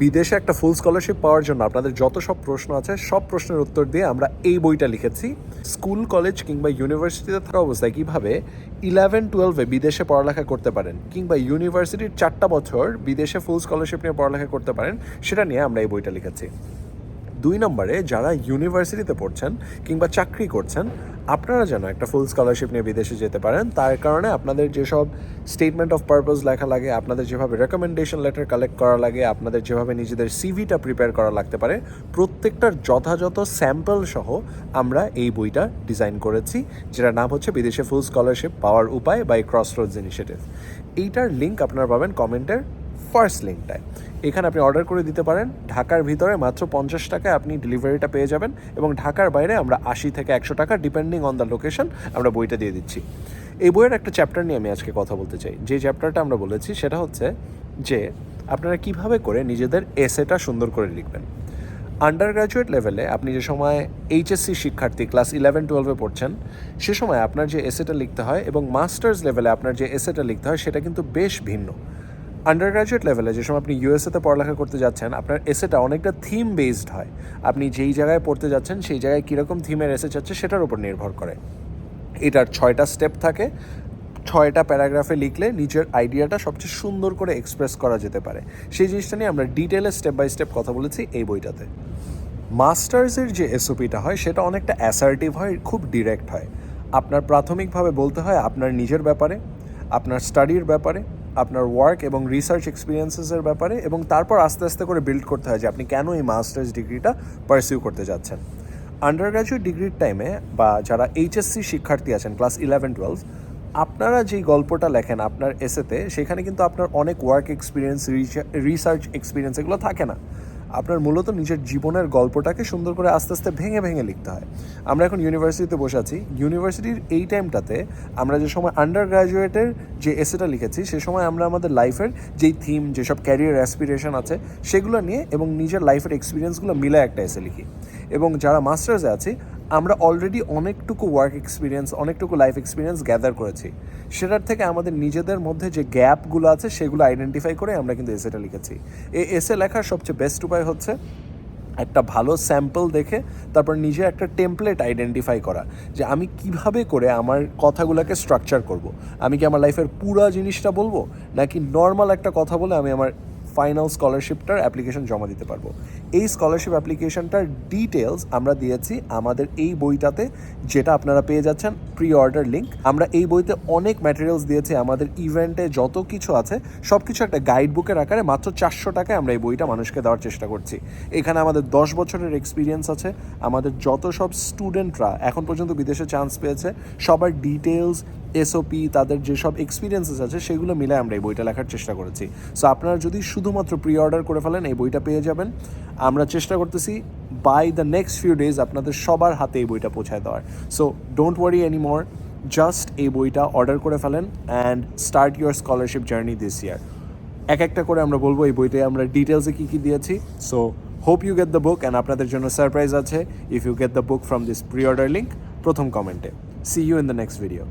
বিদেশে একটা ফুল স্কলারশিপ পাওয়ার জন্য আপনাদের যত সব প্রশ্ন আছে, সব প্রশ্নের উত্তর দিয়ে আমরা এই বইটা লিখেছি। স্কুল কলেজ কিংবা ইউনিভার্সিটিতে থাকা অবস্থায় কীভাবে ইলেভেন টুয়েলভে বিদেশে পড়ালেখা করতে পারেন কিংবা ইউনিভার্সিটির চারটা বছর বিদেশে ফুল স্কলারশিপ নিয়ে পড়ালেখা করতে পারেন, সেটা নিয়ে আমরা এই বইটা লিখেছি। দুই নম্বরে যারা ইউনিভার্সিটিতে পড়ছেন কিংবা চাকরি করছেন আপনারা যেন একটা ফুল স্কলারশিপ নিয়ে বিদেশে যেতে পারেন, তার কারণে আপনাদের যেসব স্টেটমেন্ট অফ পারপাস লেখা লাগে, আপনাদের যেভাবে রেকমেন্ডেশন লেটার কালেক্ট করা লাগে, আপনাদের যেভাবে নিজেদের সিভিটা প্রিপেয়ার করা লাগতে পারে, প্রত্যেকটার যথাযথ স্যাম্পল সহ আমরা এই বইটা ডিজাইন করেছি, যেটার নাম হচ্ছে বিদেশে ফুল স্কলারশিপ পাওয়ার উপায় বাই ক্রস রোডস ইনিশিয়েটিভ এইটার লিঙ্ক আপনারা পাবেন কমেন্টের ফার্স্ট লিঙ্কটায় এখানে আপনি অর্ডার করে দিতে পারেন, ঢাকার ভিতরে মাত্র পঞ্চাশ টাকায় আপনি ডেলিভারিটা পেয়ে যাবেন এবং ঢাকার বাইরে আমরা আশি থেকে একশো টাকা ডিপেন্ডিং অন দ্য লোকেশন আমরা বইটা দিয়ে দিচ্ছি। এই বইয়ের একটা চ্যাপ্টার নিয়ে আমি আজকে কথা বলতে চাই। যে চ্যাপ্টারটা আমরা বলেছি, সেটা হচ্ছে যে আপনারা কীভাবে করে নিজেদের এসেটা সুন্দর করে লিখবেন। আন্ডার গ্র্যাজুয়েট লেভেলে আপনি যে সময় এইচএসসি শিক্ষার্থী ক্লাস ইলেভেন টুয়েলভে পড়ছেন, সে সময় আপনার যে এসেটা লিখতে হয় এবং মাস্টার্স লেভেলে আপনার যে এসেটা লিখতে হয়, সেটা কিন্তু বেশ ভিন্ন। আন্ডার গ্র্যাজুয়েট লেভেলে যে সময় আপনি ইউএসএতে পড়ালেখা করতে যাচ্ছেন, আপনার এসেটা অনেকটা থিম বেসড হয়। আপনি যেই জায়গায় পড়তে যাচ্ছেন, সেই জায়গায় কীরকম থিমের এসে যাচ্ছে, সেটার উপর নির্ভর করে। এটার ছয়টা স্টেপ থাকে, ছয়টা প্যারাগ্রাফে লিখলে নিজের আইডিয়াটা সবচেয়ে সুন্দর করে এক্সপ্রেস করা যেতে পারে। সেই জিনিসটা নিয়ে আমরা ডিটেলে স্টেপ বাই স্টেপ কথা বলেছি এই বইটাতে। মাস্টার্সের যে এসওপিটা হয়, সেটা অনেকটা অ্যাসার্টিভ হয়, খুব ডিরেক্ট হয়। আপনার প্রাথমিকভাবে বলতে হয় আপনার নিজের ব্যাপারে, আপনার স্টাডির ব্যাপারে আপনার ওয়ার্ক এবং রিসার্চ এক্সপিরিয়েন্সেসের ব্যাপারে এবং তারপর আস্তে আস্তে করে বিল্ড করতে হয় যে আপনি কেন এই মাস্টার্স ডিগ্রিটা পারসিউ করতে যাচ্ছেন। আন্ডার গ্র্যাজুয়েট ডিগ্রির টাইমে বা যারা এইচএসসি শিক্ষার্থী আছেন ক্লাস ইলেভেন টুয়েলভ আপনারা যেই গল্পটা লেখেন আপনার এসেতে সেখানে কিন্তু আপনার অনেক ওয়ার্ক এক্সপিরিয়েন্স রিসার্চ এক্সপিরিয়েন্স এগুলো থাকে না। আপনার মূলত নিজের জীবনের গল্পটাকে সুন্দর করে আস্তে আস্তে ভেঙে ভেঙে লিখতে হয়। আমরা এখন ইউনিভার্সিটিতে বসে আছি। ইউনিভার্সিটির এই টাইমটাতে আমরা যে সময় আন্ডার গ্র্যাজুয়েটের যে এসেটা লিখেছি, সে সময় আমরা আমাদের লাইফের যেই থিম যেসব ক্যারিয়ার অ্যাসপিরেশন আছে, সেগুলো নিয়ে এবং নিজের লাইফের এক্সপিরিয়েন্সগুলো মিলে একটা এসে লিখি। এবং যারা মাস্টার্সে আছি, আমরা অলরেডি অনেকটুকু ওয়ার্ক এক্সপিরিয়েন্স অনেকটুকু লাইফ এক্সপিরিয়েন্স গ্যাদার করেছি সেটার থেকে আমাদের নিজেদের মধ্যে যে গ্যাপগুলো আছে, সেগুলো আইডেন্টিফাই করে আমরা কিন্তু এসেটা লিখেছি এই এসে লেখার সবচেয়ে বেস্ট উপায় হচ্ছে একটা ভালো স্যাম্পল দেখে, তারপর নিজে একটা টেমপ্লেট আইডেন্টিফাই করা যে আমি কীভাবে করে আমার কথাগুলোকে স্ট্রাকচার করব। আমি কি আমার লাইফের পুরো জিনিসটা বলব, নাকি নর্মাল একটা কথা বলে আমি আমার ফাইনাল স্কলারশিপটার অ্যাপ্লিকেশন জমা দিতে পারব। এই স্কলারশিপ অ্যাপ্লিকেশনটার ডিটেলস আমরা দিয়েছি আমাদের এই বইটাতে, যেটা আপনারা পেয়ে যাচ্ছেন। প্রি অর্ডার লিঙ্ক আমরা এই বইতে অনেক ম্যাটেরিয়ালস দিয়েছি, আমাদের ইভেন্টে যত কিছু আছে সব কিছু একটা গাইড বুকের আকারে মাত্র চারশো টাকায় আমরা এই বইটা মানুষকে দেওয়ার চেষ্টা করছি। এখানে আমাদের দশ বছরের এক্সপিরিয়েন্স আছে, আমাদের যত সব স্টুডেন্টরা এখন পর্যন্ত বিদেশে চান্স পেয়েছে, সবার ডিটেলস এসওপি তাদের যেসব এক্সপিরিয়েন্সেস আছে, সেগুলো মিলে আমরা এই বইটা লেখার চেষ্টা করেছি। সো আপনারা যদি শুধুমাত্র প্রি অর্ডার করে ফেলেন, এই বইটা পেয়ে যাবেন। আমরা চেষ্টা করতেছি by the next few days আপনাদের সবার হাতে এই বইটা পৌঁছায় দেওয়ার। So don't worry any more just এই বইটা অর্ডার করে ফেলেন and start your scholarship journey this year এক একটা করে আমরা বলব, এই বইতে আমরা ডিটেলসে কী কী দিয়েছি। So hope you get the book and আপনাদের জন্য সারপ্রাইজ আছে। If you get the book from this pre order link প্রথম কমেন্টে see you in the next video